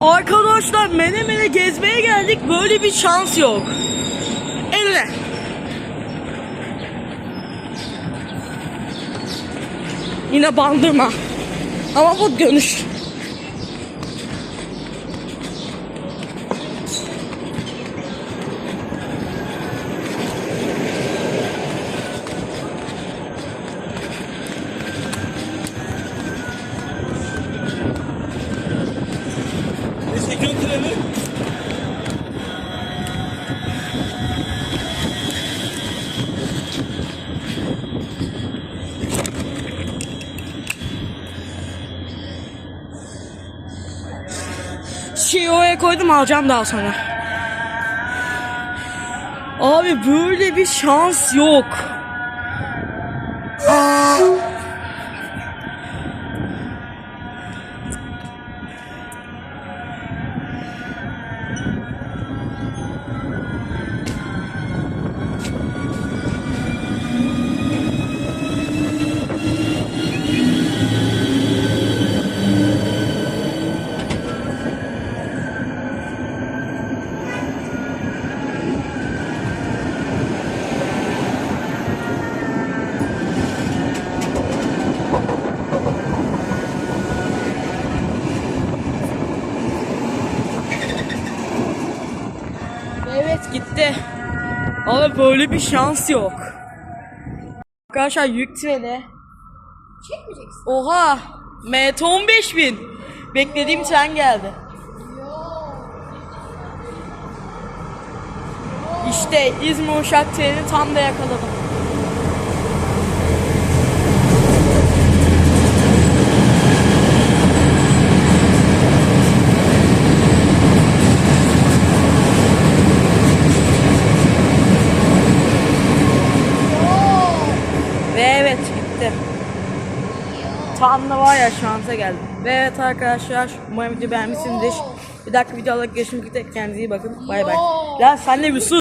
Arkadaşlar Menemen'e gezmeye geldik. Böyle bir şans yok. Elle. Yine bandırma. Ama bu dönüş. Treni. Şeyi koydum alacağım daha sonra. Abi böyle bir şans yok. Aa. Gitti. Ama böyle bir şans yok. Arkadaşlar yük treni. Çekmeyeceksin. Oha! MT 15000. Beklediğim tren geldi. İşte İzmir Uşak treni tam da yakaladım. Ve gitti. Tam da var ya şansa geldim. Ve evet arkadaşlar umarım video beğenmişsinizdir. Bir dakika videoda görüşmek üzere kendinize iyi bakın. Bay bay. Ya sen de bir sus.